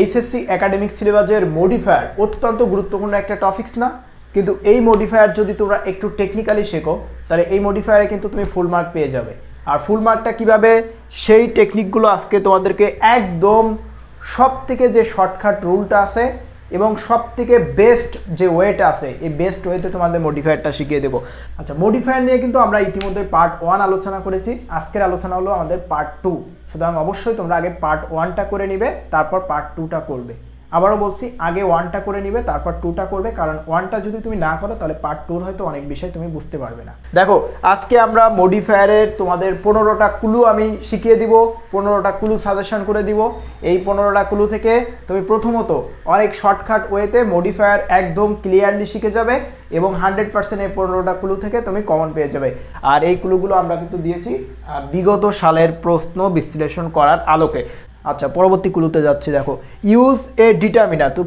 HSC academic সিলেবাসের modifier অত্যন্ত গুরুত্বপূর্ণ একটা টপিক্স না? কিন্তু এই মডিফায়ার যদি তোমরা একটু টেকনিক্যালি শেখো, তাহলে এই মডিফায়ারে কিন্তু তুমি ফুল মার্ক পেয়ে যাবে। আর ফুল মার্কটা কীভাবে? সেই টেকনিকগুলো আজকে তোমাদেরকে একদম সব থেকে যে শর্টকাট রুলটা আছে এবং সব থেকে বেস্ট যে ওয়েটা আছে, এই বেস্ট ওয়েতে তোমাদের মডিফায়ারটা শিখিয়ে দেবো। আচ্ছা মডিফায়ার নিয়ে কিন্তু আমরা ইতিমধ্যে পার্ট ওয়ান আলোচনা করেছি। আজকের আলোচনা হলো আমাদের পার্ট টু সুতরাং অবশ্যই তোমরা আগে পার্ট ওয়ানটা করে নিবে, তারপর পার্ট টুটা করবে। আবারও বলছি, আগে ওয়ানটা করে নিবে, তারপর টুটা করবে, কারণ ওয়ানটা যদি তুমি না করো, তাহলে পার্ট টুর হয়তো অনেক বিষয় তুমি বুঝতে পারবে না। দেখো, আজকে আমরা মডিফায়ারের তোমাদের পনেরোটা কুলু আমি শিখিয়ে দিব, পনেরোটা কুলু সাজেশন করে দিব। এই পনেরোটা কুলু থেকে তুমি প্রথমত অনেক শর্টকাট ওয়েতে মডিফায়ার একদম ক্লিয়ারলি শিখে যাবে এবং হান্ড্রেড পার্সেন্ট এই পনেরোটা কুলু থেকে তুমি কমন পেয়ে যাবে। আর এই কুলুগুলো আমরা কিন্তু দিয়েছি বিগত সালের প্রশ্ন বিশ্লেষণ করার আলোকে। আচ্ছা পরবর্তী কুলুতে যাচ্ছি, দেখো। Use a determiner to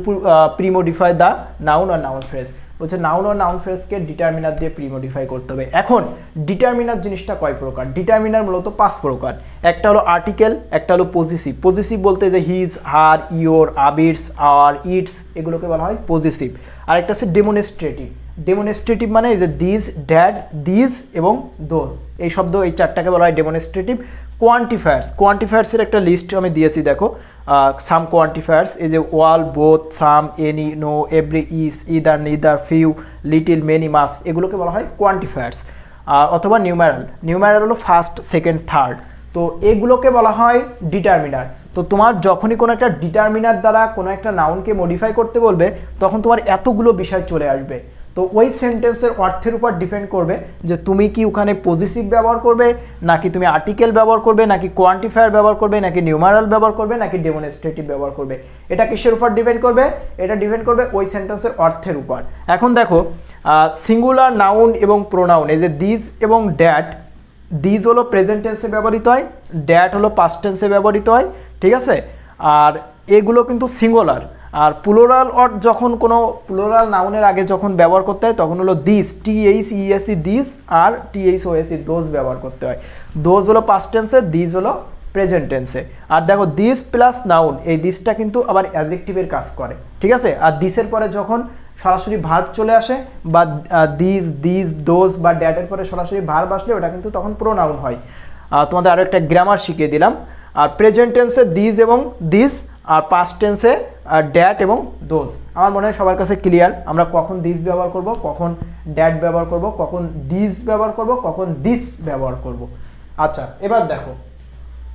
premodify the noun R noun phrase বলছে নাউন আর নাউন ফ্রেজকে ডিটারমিনার দিয়ে প্রিমোডিফাই করতে হবে। এখন ডিটারমিনার জিনিসটা কয় প্রকার? ডিটারমিনার মূলত পাঁচ প্রকার। একটা হলো আর্টিকেল একটা হলো পজিসিভ পজিসিভ বলতে যে হিজ হার ইয়োর আবিরস আর ইটস এগুলোকে বলা হয় পজিটিভ আর একটা হচ্ছে ডেমনস্ট্রেটিভ ডেমনস্ট্রেটিভ মানে এই যে দিস ড্যাড দিস এবং দোজ এই শব্দ এই চারটাকে বলা হয় ডেমনস্ট্রেটিভ কোয়ান্টিফায়ার্স কোয়ান্টিফায়ার্সের একটা লিস্ট আমি দিয়েছি, দেখো। সাম কোয়ান্টিফায়ার্স এই যে all, both, some, any, no, every each either, neither, few, little, many, much, এগুলোকে বলা হয় কোয়ান্টিফায়ার্স অথবা নিউম্যারাল নিউম্যারাল হলো ফার্স্ট সেকেন্ড থার্ড তো এগুলোকে বলা হয় ডিটারমিনার তো তোমার যখনই কোনো একটা ডিটারমিনার দ্বারা কোনো একটা নাউনকে মডিফাই করতে বলবে, তখন তোমার এতগুলো বিষয় চলে আসবে। তো ওই সেন্টেন্সের অর্থের উপর ডিপেন্ড করবে যে তুমি কি ওখানে পজিটিভ ব্যবহার করবে, নাকি তুমি আর্টিকেল ব্যবহার করবে, নাকি কোয়ান্টিফায়ার ব্যবহার করবে, নাকি নিউমারাল ব্যবহার করবে, নাকি ডেমনস্ট্রেটিভ ব্যবহার করবে। এটা কিসের উপর ডিপেন্ড করবে? এটা ডিপেন্ড করবে ওই সেন্টেন্সের অর্থের উপর। এখন দেখো সিঙ্গুলার নাউন এবং প্রোনাউন এই যে দিস এবং ড্যাট দিজ হলো প্রেজেন্ট টেন্সে ব্যবহৃত হয় ড্যাট হলো পাস্ট টেন্সে ব্যবহৃত হয়, ঠিক আছে? আর এগুলো কিন্তু সিঙ্গুলার আর প্লোরাল অর যখন কোনো প্লোরাল নাউনের আগে যখন ব্যবহার করতে হয়, তখন হলো these T H E S E these R T H O S E those ব্যবহার করতে হয়। দোজ হলো পাস্ট টেন্সে দিস হলো প্রেজেন্ট টেন্সে আর দেখো দিস প্লাস নাউন এই দিসটা কিন্তু আবার অ্যাজেক্টিভের কাজ করে, ঠিক আছে? আর দিসের পরে যখন সরাসরি ভার্ব চলে আসে, বা দিস দিস দোজ বা ড্যাটের পরে সরাসরি ভার্ব আসলে ওটা কিন্তু তখন প্রোনাউন হয়। তোমাদের আরও একটা গ্রামার শিখিয়ে দিলাম। আর প্রেজেন্ট টেন্সে দিস এবং দিস আর পাস্ট টেন্সে ড্যাট এবং দোজ আমার মনে হয় সবার কাছে ক্লিয়ার আমরা কখন দিস ব্যবহার করব, কখন ড্যাট ব্যবহার করব, কখন দিস ব্যবহার করব, কখন দিস ব্যবহার করব। আচ্ছা এবার দেখো।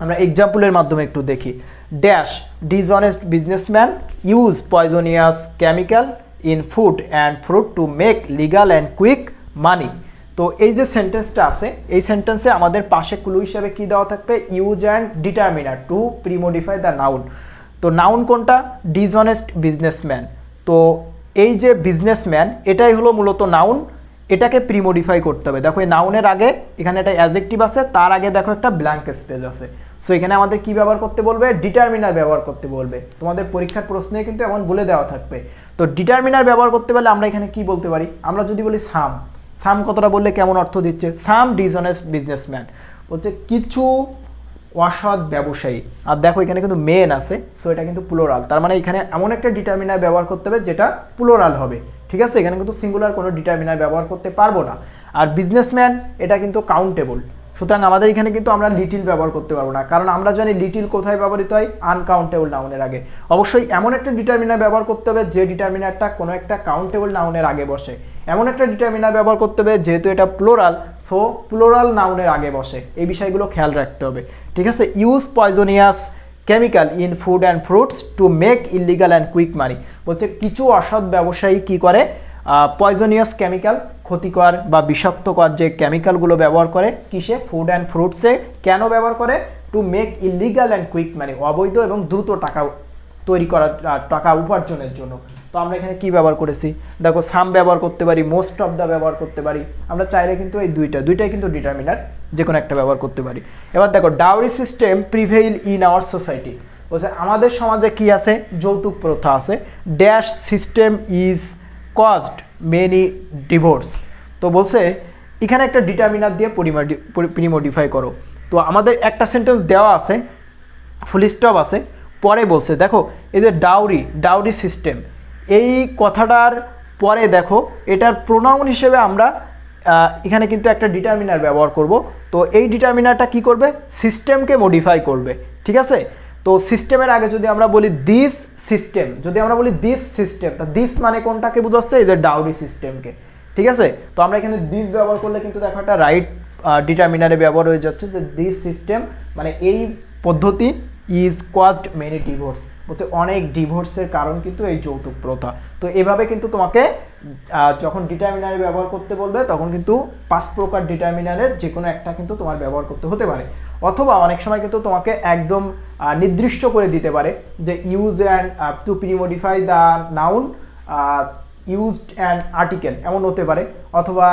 আমরা এক্সাম্পলের মাধ্যমে একটু দেখি। Dash dishonest businessman use poisonous chemical in food and fruit to make legal and quick money তো এই যে সেন্টেন্সটা আছে, এই সেন্টেন্সে আমাদের পাশে ক্লু হিসাবে কি দেওয়া থাকবে? Use and determiner to premodify the noun তো নাউন কোনটা? ডিসঅনেস্ট বিজনেসম্যান তো এই যে বিজনেসম্যান এটাই হলো মূলত নাউন এটাকে প্রিমোডিফাই করতে হবে। দেখো, এই নাউনের আগে এখানে একটা অ্যাজেক্টিভ আছে, তার আগে দেখো একটা ব্ল্যাঙ্ক স্পেস আছে। সো এখানে আমাদের কি ব্যবহার করতে বলবে? ডিটারমিনার ব্যবহার করতে বলবে। তোমাদের পরীক্ষার প্রশ্নে কিন্তু এমন বলে দেওয়া থাকবে। তো ডিটারমিনার ব্যবহার করতে পারলে আমরা এখানে কি বলতে পারি? আমরা যদি বলি সাম সাম কতটা বললে কেমন অর্থ দিচ্ছে? সাম ডিসঅনেস্ট বিজনেসম্যান বলছে, কিছু অসৎ ব্যবসায়ী। আর দেখো এখানে কিন্তু মেন আছে সো এটা কিন্তু প্লোরাল তার মানে এখানে এমন একটা ডিটারমিনার ব্যবহার করতে হবে যেটা প্লোরাল হবে। ঠিক আছে? এখানে কিন্তু সিঙ্গুলার কোনো ডিটারমিনার ব্যবহার করতে পারব না। আর বিজনেসম্যান এটা কিন্তু কাউন্টেবল সুতরাং আমাদের এখানে কিন্তু আমরা লিটিল ব্যবহার করতে পারব না। কারণ আমরা জানি লিটিল কোথায় ব্যবহৃত হয়? আনকাউন্টেবল নাউনের আগে। অবশ্যই এমন একটা ডিটারমিনার ব্যবহার করতে হবে যে ডিটারমিনারটা কোনো একটা কাউন্টেবল নাউনের আগে বসে। এমন একটা ডিটারমিনার ব্যবহার করতে হবে যেহেতু এটা প্লোরাল সো প্লোরাল নাউনের আগে বসে। এই বিষয়গুলো খেয়াল রাখতে হবে। ঠিক আছে? Use poisonous chemical in food and fruits to make illegal and quick money বলছে, কিছু অসৎ ব্যবসায়ী কি করে? পয়জনিয়াস কেমিক্যাল ক্ষতিকর বা বিষাক্তকর যে কেমিক্যালগুলো ব্যবহার করে, কিসে? ফুড অ্যান্ড ফ্রুটসে কেন ব্যবহার করে? To make illegal and quick money অবৈধ এবং দ্রুত টাকা তৈরি করার টাকা উপার্জনের জন্য। তো আমরা এখানে কি ব্যবহার করেছি? দেখো সাম ব্যবহার করতে পারি মোস্ট অফ দ্য ব্যবহার করতে পারি। আমরা চাইলে কিন্তু এই দুইটা, দুইটাই কিন্তু ডিটারমিনার যে কোনো একটা ব্যবহার করতে পারি। এবার দেখো dowry system prevail in our society বলছে, আমাদের সমাজে কি আছে? যৌতুক প্রথা আছে। Dash system is caused many divorce তো বলছে, এখানে একটা ডিটারমিনার দিয়ে প্রিমোডিফাই করো। তো আমাদের একটা সেন্টেন্স দেওয়া আছে ফুল স্টপ আছে। পরে বলছে, দেখো, এই যে ডাউরি ডাউরি সিস্টেম এই কথাটার পরে দেখো, এটার প্রোনাউন হিসেবে আমরা এখানে কিন্তু একটা ডিটারমিনার ব্যবহার করব। তো এই ডিটারমিনারটা কি করবে? সিস্টেমকে মডিফাই করবে, ঠিক আছে? তো সিস্টেমের আগে যদি আমরা বলি দিস সিস্টেম যদি আমরা বলি দিস সিস্টেম তা দিস মানে কোনটাকে বোঝাচ্ছে? এই যে ডাউরি সিস্টেমকে ঠিক আছে? তো আমরা এখানে দিস ব্যবহার করলে কিন্তু দেখো একটা রাইট ডিটারমিনারে ব্যবহার হয়ে যাচ্ছে যে দিস সিস্টেম মানে এই পদ্ধতি ইজ কজড মেনি ডিভোর্স বলছে অনেক ডিভোর্সের কারণ কিন্তু এই যৌতুক প্রথা। তো এভাবে কিন্তু তোমাকে যখন ডিটারমিনারে ব্যবহার করতে বলবে, তখন কিন্তু পাঁচ প্রকার ডিটারমিনারের যে কোনো একটা কিন্তু তোমার ব্যবহার করতে হতে পারে। অথবা অনেক সময় কিন্তু তোমাকে একদম নির্দিষ্ট করে দিতে পারে যে use an to premodify the noun used an article এমন হতে পারে। অথবা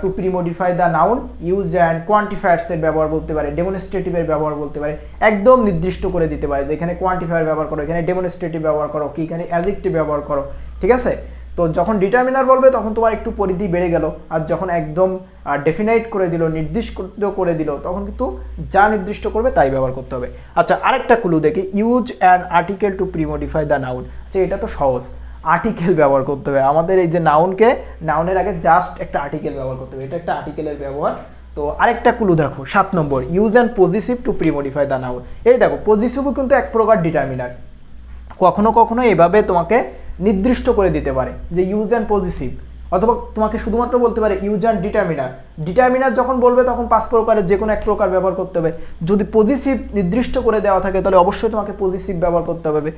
to premodify the noun use an কোয়ান্টিফায়ার্সের ব্যবহার বলতে পারে ডেমনস্ট্রেটিভের ব্যবহার বলতে পারে। একদম নির্দিষ্ট করে দিতে পারে যে এখানে কোয়ান্টিফায়ার ব্যবহার করো, এখানে ডেমনস্ট্রেটিভ ব্যবহার করো, কি এখানে অ্যাজেক্টিভ ব্যবহার করো, ঠিক আছে? তো যখন ডিটারমিনার বলবে, তখন তোমার একটু পরিধি বেড়ে গেল। আর যখন একদম ডেফিনাইট করে দিল, নির্দিষ্ট করে দিল, তখন কিন্তু যা নির্দিষ্ট করবে তাই ব্যবহার করতে হবে। আচ্ছা আরেকটা ক্লু দেখি। Use an article to premodify the noun আচ্ছা এটা তো সহজ। আর্টিকেল ব্যবহার করতে হবে। আমাদের এই যে নাউনকে নাউনের আগে জাস্ট একটা আর্টিকেল ব্যবহার করতে হবে। এটা একটা আর্টিকেলের ব্যবহার। তো আরেকটা ক্লু দেখো, সাত নম্বর। Use an positive to premodify the noun এই দেখো পজিটিভও কিন্তু এক প্রকার ডিটারমিনার কখনো কখনো এভাবে তোমাকে নির্দিষ্ট করে দিতে পারে যে ইউজ অ্যান্ড পজিটিভ অথবা তোমাকে শুধুমাত্র বলতে পারে ইউজ অ্যান্ড ডিটারমিনার ডিটারমিনার যখন বলবে তখন পাঁচ প্রকারের যে কোনো এক প্রকার ব্যবহার করতে হবে। যদি পজিটিভ নির্দিষ্ট করে দেওয়া থাকে তাহলে অবশ্যই তোমাকে পজিটিভ ব্যবহার করতে হবে।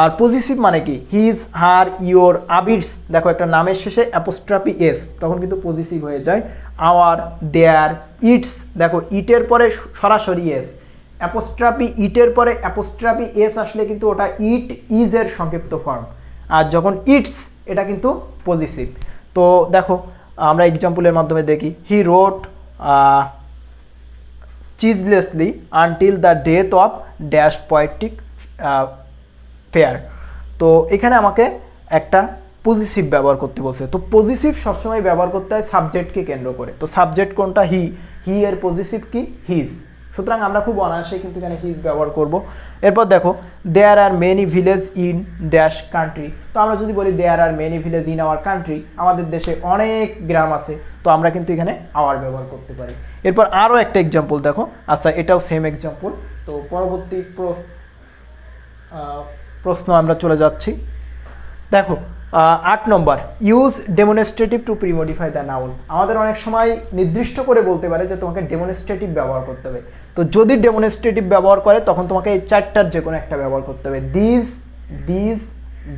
আর পজিটিভ মানে কি? হিজ হার ইয়োর আবিরস দেখো একটা নামের শেষে অ্যাপোস্ট্রাপি এস তখন কিন্তু পজিটিভ হয়ে যায়। আওয়ার দেয়ার ইটস দেখো, ইটের পরে সরাসরি এস অ্যাপোস্ট্রাপি ইটের পরে অ্যাপোস্ট্রাপি এস আসলে কিন্তু ওটা ইট ইজ এর সংক্ষিপ্ত ফর্ম আর যখন ইটস, এটা কিন্তু পজিটিভ তো দেখো, আমরা এক্সাম্পলের মাধ্যমে দেখি। He wrote ceaselessly until the death of dash poetic fair তো এখানে আমাকে একটা পজিটিভ ব্যবহার করতে বলছে। তো পজিটিভ সবসময় ব্যবহার করতে হয় সাবজেক্টকে কেন্দ্র করে। তো সাবজেক্ট কোনটা? হি হি এর পজিটিভ কি? হিজ সুতরাং আমরা খুব অনায়াসে কিন্তু এখানে হিজ ব্যবহার করব। এরপর দেখো there are many village in dash country তো আমরা যদি বলি there are many village in our country আমাদের দেশে অনেক গ্রাম আছে, তো আমরা কিন্তু এখানে আওয়ার ব্যবহার করতে পারি। এরপর আরও একটা এক্সাম্পল দেখো। আচ্ছা এটাও সেম এক্সাম্পল তো পরবর্তী প্রশ্ন আমরা চলে যাচ্ছি। দেখো আট নম্বর use demonstrative to premodify the noun আমাদের অনেক সময় নির্দিষ্ট করে বলতে পারে যে তোমাকে ডেমনস্ট্রেটিভ ব্যবহার করতে হবে। তো যদি ডেমনস্ট্রেটিভ ব্যবহার করে, তখন তোমাকে এই চারটার যে কোনো একটা ব্যবহার করতে হবে। দিস দিস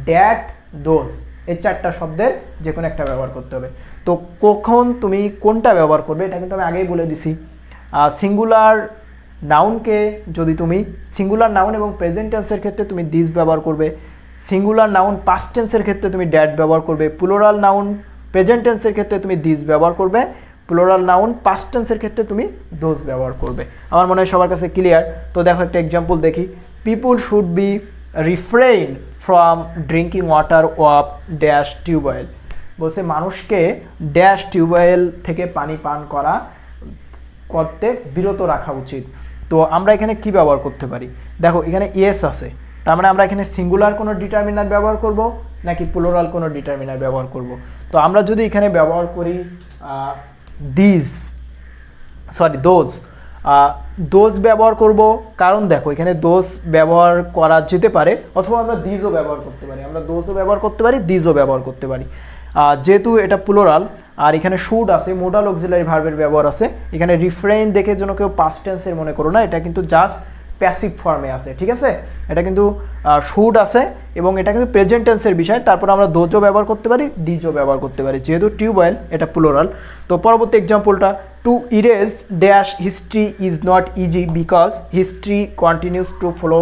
দ্যাট দোজ এই চারটা শব্দের যে কোনো একটা ব্যবহার করতে হবে। তো কখন তুমি কোনটা ব্যবহার করবে, এটা কিন্তু আমি আগেই বলে দিছি। সিঙ্গুলার নাউনকে যদি তুমি সিঙ্গুলার নাউন এবং প্রেজেন্ট টেন্সের ক্ষেত্রে তুমি দিস ব্যবহার করবে সিঙ্গুলার নাউন পাস্ট টেন্সের ক্ষেত্রে তুমি ড্যাট ব্যবহার করবে প্লোরাল নাউন প্রেজেন্ট টেন্সের ক্ষেত্রে তুমি দিস ব্যবহার করবে প্লোরাল নাউন পাস্ট টেন্সের ক্ষেত্রে তুমি দোজ ব্যবহার করবে। আমার মনে হয় সবার কাছে ক্লিয়ার তো দেখো একটা এক্সাম্পল দেখি। People should be refrain from drinking water of dash tubewell বলছে মানুষকে ড্যাশ টিউবওয়েল থেকে পানি পান করা করতে বিরত রাখা উচিত। তো আমরা এখানে কি ব্যবহার করতে পারি? দেখো এখানে ইয়েস আছে। তার মানে আমরা এখানে সিঙ্গুলার কোনো ডিটারমিনার ব্যবহার করব, নাকি প্লোরাল কোনো ডিটারমিনার ব্যবহার করব? তো আমরা যদি এখানে ব্যবহার করি দিস সরি দোজ দোজ ব্যবহার করব, কারণ দেখো, এখানে দোজ ব্যবহার করা যেতে পারে, অথবা আমরা দিজও ব্যবহার করতে পারি। আমরা দোজও ব্যবহার করতে পারি দিজও ব্যবহার করতে পারি। যেহেতু এটা প্লোরাল আর এখানে শুড আছে মোডাল অক্সিলারি ভার্বের ব্যবহার আছে, এখানে রিফ্রেইন দেখে যেন কেউ পাস্ট টেন্সের মনে করো না, এটা কিন্তু জাস্ট প্যাসিভ ফর্মে আছে, ঠিক আছে? এটা কিন্তু শুড আছে এবং এটা কিন্তু প্রেজেন্ট টেন্সের বিষয়। তারপর আমরা দোজও ব্যবহার করতে পারি দিজও ব্যবহার করতে পারি, যেহেতু টিউবওয়েল এটা প্লোরাল তো পরবর্তী এক্সাম্পলটা to erase dash history is not easy because history continues to follow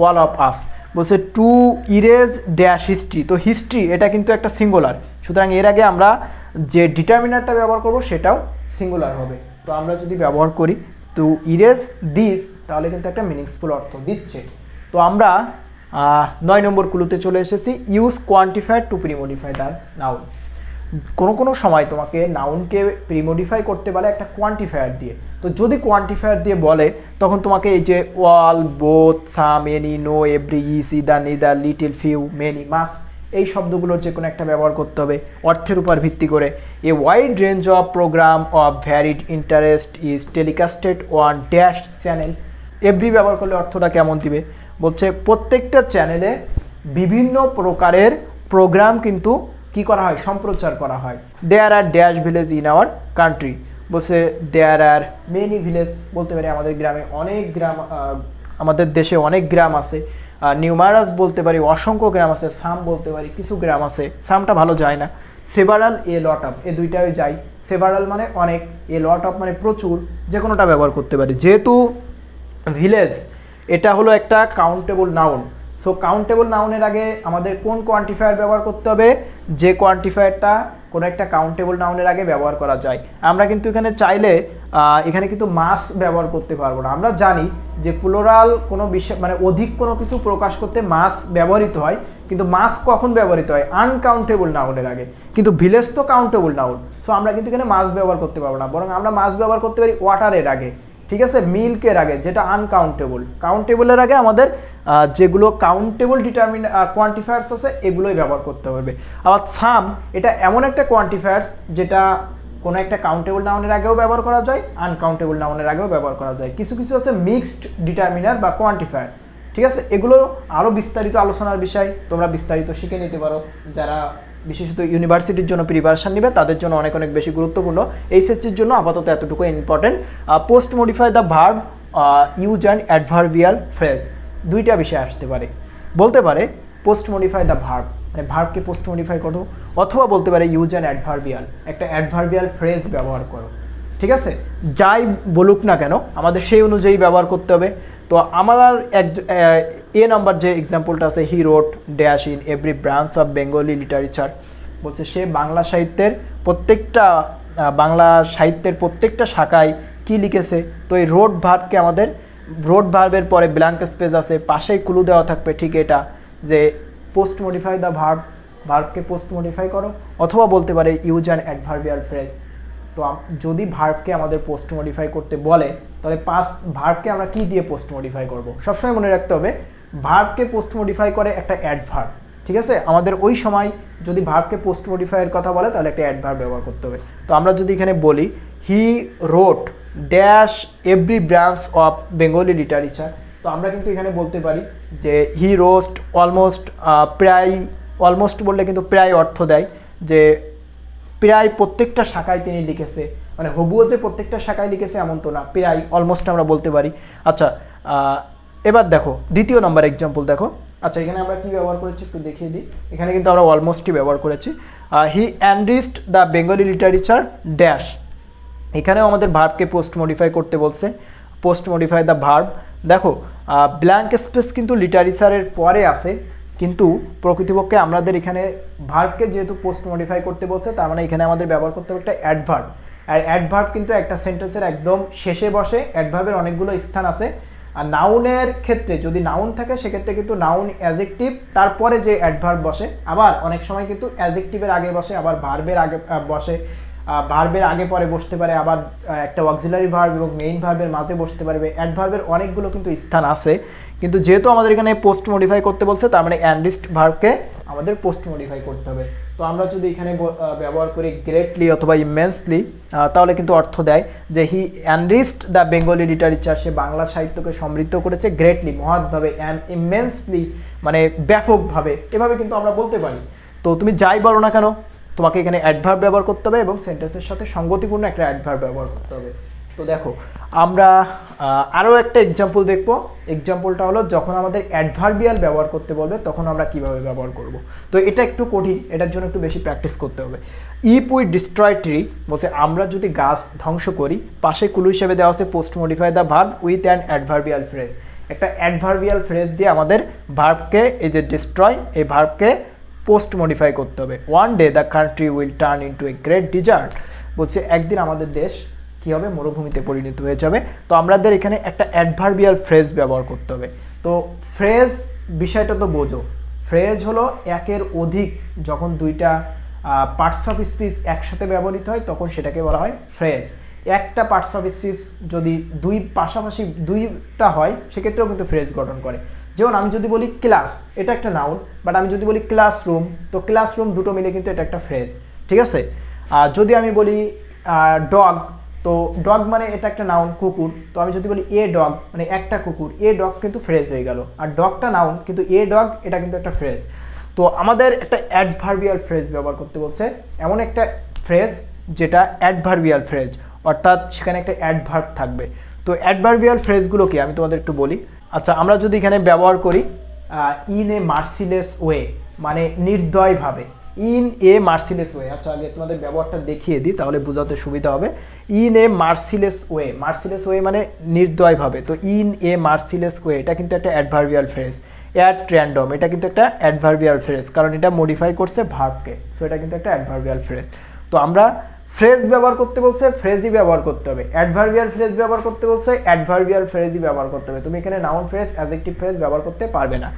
all of us বলছে টু ইরেজ ড্যাশ হিস্ট্রি তো হিস্ট্রি এটা কিন্তু একটা সিঙ্গুলার সুতরাং এর আগে আমরা যে ডিটারমিনারটা ব্যবহার করব, সেটাও সিঙ্গুলার হবে। তো আমরা যদি ব্যবহার করি টু ইরেজ দিস তাহলে কিন্তু একটা মিনিংসফুল অর্থ দিচ্ছে। তো আমরা নয় নম্বর কুলুতে চলে এসেছি use quantifier to premodify the noun কোনো কোনো সময় তোমাকে নাউনকে প্রিমোডিফাই করতে বলে একটা কোয়ান্টিফায়ার দিয়ে। তো যদি কোয়ান্টিফায়ার দিয়ে বলে, তখন তোমাকে এই যে all both some any no every each either neither little few many much এই শব্দগুলোর যে কোনো একটা ব্যবহার করতে হবে অর্থের উপর ভিত্তি করে। A wide range of program of varied interest is telecasted on dash channel every ব্যবহার করলে অর্থটা কেমন দিবে? বলছে, প্রত্যেকটা চ্যানেলে বিভিন্ন প্রকারের প্রোগ্রাম কিন্তু কি করা হয়? সম্প্রচার করা হয়। There are dash village in our country বলছে দেয়ার আর মেনি ভিলেজ বলতে পারি, আমাদের গ্রামে অনেক গ্রাম আমাদের দেশে অনেক গ্রাম আছে। নিউমারাস বলতে পারি, অসংখ্য গ্রাম আছে সাম বলতে পারি, কিছু গ্রাম আছে সামটা ভালো যায় না। সেভারাল এ লট অফ এ দুইটাই যাই সেভারাল মানে অনেক এ লট অফ মানে প্রচুর যে কোনোটা ব্যবহার করতে পারি। যেহেতু ভিলেজ এটা হলো একটা কাউন্টেবল নাউন সো কাউন্টেবল নাউনের আগে আমাদের কোন কোয়ান্টিফায়ার ব্যবহার করতে হবে? যে কোয়ান্টিফায়ারটা কোনো একটা কাউন্টেবল নাউনের আগে ব্যবহার করা যায়। আমরা কিন্তু এখানে চাইলে এখানে কিন্তু মাস ব্যবহার করতে পারব না। আমরা জানি যে প্লোরাল কোনো বিষয় মানে অধিক কোনো কিছু প্রকাশ করতে মাস ব্যবহৃত হয়, কিন্তু মাস কখন ব্যবহৃত হয়? আনকাউন্টেবল নাউনের আগে। কিন্তু ভিলেজ তো কাউন্টেবল নাউন সো আমরা কিন্তু এখানে মাস ব্যবহার করতে পারব না। বরং আমরা মাস ব্যবহার করতে পারি ওয়াটারের আগে। ঠিক আছে? মিল্কের আগে, যেটা আনকাউন্টেবল কাউন্টেবলের আগে আমাদের যেগুলো কাউন্টেবল ডিটারমিন কোয়ান্টিফায়ার্স আছে, এগুলোই ব্যবহার করতে হবে। আবার সাম এটা এমন একটা কোয়ান্টিফায়ার্স যেটা কোনো একটা কাউন্টেবল নাউনের আগেও ব্যবহার করা যায় আনকাউন্টেবল নাউনের আগেও ব্যবহার করা যায়। কিছু কিছু আছে মিক্সড ডিটারমিনার বা কোয়ান্টিফায়ার ঠিক আছে? এগুলো আরও বিস্তারিত আলোচনার বিষয়, তোমরা বিস্তারিত শিখে নিতে পারো। যারা বিশেষত ইউনিভার্সিটির জন্য প্রিপারেশন নেবে, তাদের জন্য অনেক অনেক বেশি গুরুত্বপূর্ণ। এইচএসসির জন্য আপাতত এতটুকু important postmodify the verb use an adverbial phrase দুইটা বিষয় আসতে পারে। বলতে পারে পোস্ট মডিফাই দ্য ভার্ব মানে ভার্বকে পোস্ট মডিফাই করো, অথবা বলতে পারে ইউজ অ্যান্ড অ্যাডভার্বিয়াল একটা অ্যাডভার্বিয়াল ফ্রেজ ব্যবহার করো। ঠিক আছে? যাই বলুক না কেন, আমাদের সেই অনুযায়ী ব্যবহার করতে হবে। তো আমার এক এ নাম্বার যে এক্সাম্পলটা আছে he wrote dash in every branch of Bengali literature বলছে সে বাংলা সাহিত্যের প্রত্যেকটা বাংলা সাহিত্যের প্রত্যেকটা শাখায় কি লিখেছে? তো এই রোড ভার্বকে আমাদের রোড ভার্বের পরে ব্ল্যাঙ্ক স্পেস আছে পাশেই ক্লু দেওয়া থাকবে ঠিক এটা, যে পোস্ট মডিফাই দ্য ভার্ব ভার্বকে পোস্ট মডিফাই করো, অথবা বলতে পারে ইউজ অ্যান অ্যাডভার্বিয়াল ফ্রেজ তো যদি ভার্বকে আমাদের পোস্ট মডিফাই করতে বলে, তাহলে পাস্ট ভার্বকে আমরা কি দিয়ে পোস্ট মডিফাই করব? সবসময় মনে রাখতে হবে ভার্বকে পোস্ট মডিফাই করে একটা অ্যাডভার্ব ঠিক আছে? আমাদের ওই সময় যদি ভার্বকে পোস্ট মডিফাইয়ের কথা বলে, তাহলে একটা অ্যাডভার্ব ব্যবহার করতে হবে। তো আমরা যদি এখানে বলি he wrote dash every branch of Bengali literature তো আমরা কিন্তু এখানে বলতে পারি যে হি রোস্ট অলমোস্ট প্রায় অলমোস্ট বললে কিন্তু প্রায় অর্থ দেয়, যে প্রায় প্রত্যেকটা শাখায় তিনি লিখেছে। মানে হবুও যে প্রত্যেকটা শাখায় লিখেছে, এমন তো না, প্রায় অলমোস্ট আমরা বলতে পারি। আচ্ছা এবার দেখো, দ্বিতীয় নম্বর এক্সাম্পল দেখো। আচ্ছা এখানে আমরা কি ব্যবহার করেছি একটু দেখিয়ে দিই। এখানে কিন্তু আমরা অলমোস্টই ব্যবহার করেছি? He enriched the Bengali literature dash এখানেও আমাদের ভার্বকে পোস্ট মডিফাই করতে বলছে। পোস্ট মডিফাই দ্য ভার্ব দেখো ব্ল্যাঙ্ক স্পেস কিন্তু লিটারেচারের পরে আসে কিন্তু প্রকৃতপক্ষে আমাদের এখানে ভার্বকে যেহেতু পোস্ট মডিফাই করতে বলছে, তার মানে এখানে আমাদের ব্যবহার করতে হবে একটা অ্যাডভার্ব আর অ্যাডভার্ব কিন্তু একটা সেন্টেন্সের একদম শেষে বসে অ্যাডভার্বের অনেকগুলো স্থান আছে। আর নাউনের ক্ষেত্রে যদি নাউন থাকে, সেক্ষেত্রে কিন্তু নাউন অ্যাজেক্টিভ তারপরে যে অ্যাডভার্ব বসে, আবার অনেক সময় কিন্তু অ্যাজেক্টিভের আগে বসে, আবার ভার্বের আগে বসে ভার্বের আগে পরে বসতে পারে, আবার একটা অক্সিলারি ভার্ব এবং মেইন ভার্বের মাঝে বসতে পারবে। অ্যাডভার্বের অনেকগুলো কিন্তু স্থান আছে। কিন্তু যেহেতু আমাদের এখানে পোস্ট মডিফাই করতে বলছে, তার মানে অ্যান্ডিস্ট ভার্বকে আমাদের পোস্ট মডিফাই করতে হবে। তো আমরা যদি এখানে ব্যবহার করি গ্রেটলি অথবা ইমেন্সলি তাহলে কিন্তু অর্থ দেয় যে he enriched the Bengali literature সে বাংলা সাহিত্যকে সমৃদ্ধ করেছে গ্রেটলি মহৎভাবে অ্যান্ড ইমেন্সলি মানে ব্যাপকভাবে। এভাবে কিন্তু আমরা বলতে পারি। তো তুমি যাই বলো না কেন, তোমাকে এখানে অ্যাডভার্ব ব্যবহার করতে হবে এবং সেন্টেন্সের সাথে সঙ্গতিপূর্ণ একটা অ্যাডভার্ব ব্যবহার করতে হবে। তো দেখো, আমরা আরও একটা এক্সাম্পল দেখব। এক্সাম্পলটা হলো যখন আমাদের অ্যাডভার্বিয়াল ব্যবহার করতে বলবে, তখন আমরা কীভাবে ব্যবহার করব? তো এটা একটু কঠিন, এটার জন্য একটু বেশি প্র্যাকটিস করতে হবে। ইপ উই ডিস্ট্রয় ট্রি বলছে আমরা যদি গাছ ধ্বংস করি, পাশে কুলু হিসেবে দেওয়া আছে postmodify the verb with an adverbial phrase একটা অ্যাডভার্বিয়াল ফ্রেজ দিয়ে আমাদের ভার্বকে এই যে ডিস্ট্রয় এই ভার্বকে পোস্ট মডিফাই করতে হবে। One day the country will turn into a great desert বলছে একদিন আমাদের দেশ কী হবে মরুভূমিতে পরিণত হয়ে যাবে? তো আমাদের এখানে একটা অ্যাডভার্বিয়াল ফ্রেজ ব্যবহার করতে হবে। তো ফ্রেজ বিষয়টা তো বোঝো। ফ্রেজ হলো একের অধিক যখন দুইটা পার্টস অফ স্পিচ একসাথে ব্যবহৃত হয়, তখন সেটাকে বলা হয় ফ্রেজ একটা পার্টস অফ স্পিচ যদি দুই পাশাপাশি দুইটা হয়, সেক্ষেত্রেও কিন্তু ফ্রেজ গঠন করে। যেমন আমি যদি বলি ক্লাস এটা একটা নাউন বাট আমি যদি বলি ক্লাসরুম তো ক্লাসরুম দুটো মিলে কিন্তু এটা একটা ফ্রেজ ঠিক আছে? আর যদি আমি বলি ডগ তো ডগ মানে এটা একটা নাউন কুকুর। তো আমি যদি বলি এ ডগ মানে একটা কুকুর, এ ডগ কিন্তু ফ্রেজ হয়ে গেল। আর ডগটা নাউন কিন্তু এ ডগ, এটা কিন্তু একটা ফ্রেজ তো আমাদের একটা অ্যাডভার্বিয়াল ফ্রেজ ব্যবহার করতে বলছে। এমন একটা ফ্রেজ যেটা অ্যাডভার্বিয়াল ফ্রেজ অর্থাৎ সেখানে একটা অ্যাডভার্ব থাকবে। তো অ্যাডভার্বিয়াল ফ্রেজগুলো কি আমি তোমাদের একটু বলি। আচ্ছা আমরা যদি এখানে ব্যবহার করি ইন এ মার্সিলেস ওয়ে মানে নির্দয়ভাবে ইন এ মার্সিলেস ওয়ে। আচ্ছা আগে তোমাদের ব্যবহারটা দেখিয়ে দিই, তাহলে বোঝাতে সুবিধা হবে। In a merciless way. Merciless way মানে নির্দয়ভাবে। তো ইন এ মার্সিলেস ওয়ে, এটা কিন্তু একটা অ্যাডভার্বিয়াল ফ্রেজ অ্যাট র্যান্ডম এটা কিন্তু একটা অ্যাডভার্বিয়াল ফ্রেজ কারণ এটা মডিফাই করছে ভার্বকে সো এটা কিন্তু একটা অ্যাডভার্বিয়াল ফ্রেজ তো আমরা ফ্রেজ ব্যবহার করতে বলছে ফ্রেজই ব্যবহার করতে হবে। অ্যাডভার্বিয়াল ফ্রেজ ব্যবহার করতে বলছে অ্যাডভার্বিয়াল ফ্রেজই ব্যবহার করতে হবে। তুমি এখানে নাউন ফ্রেজ অ্যাজেক্টিভ ফ্রেজ ব্যবহার করতে পারবে না।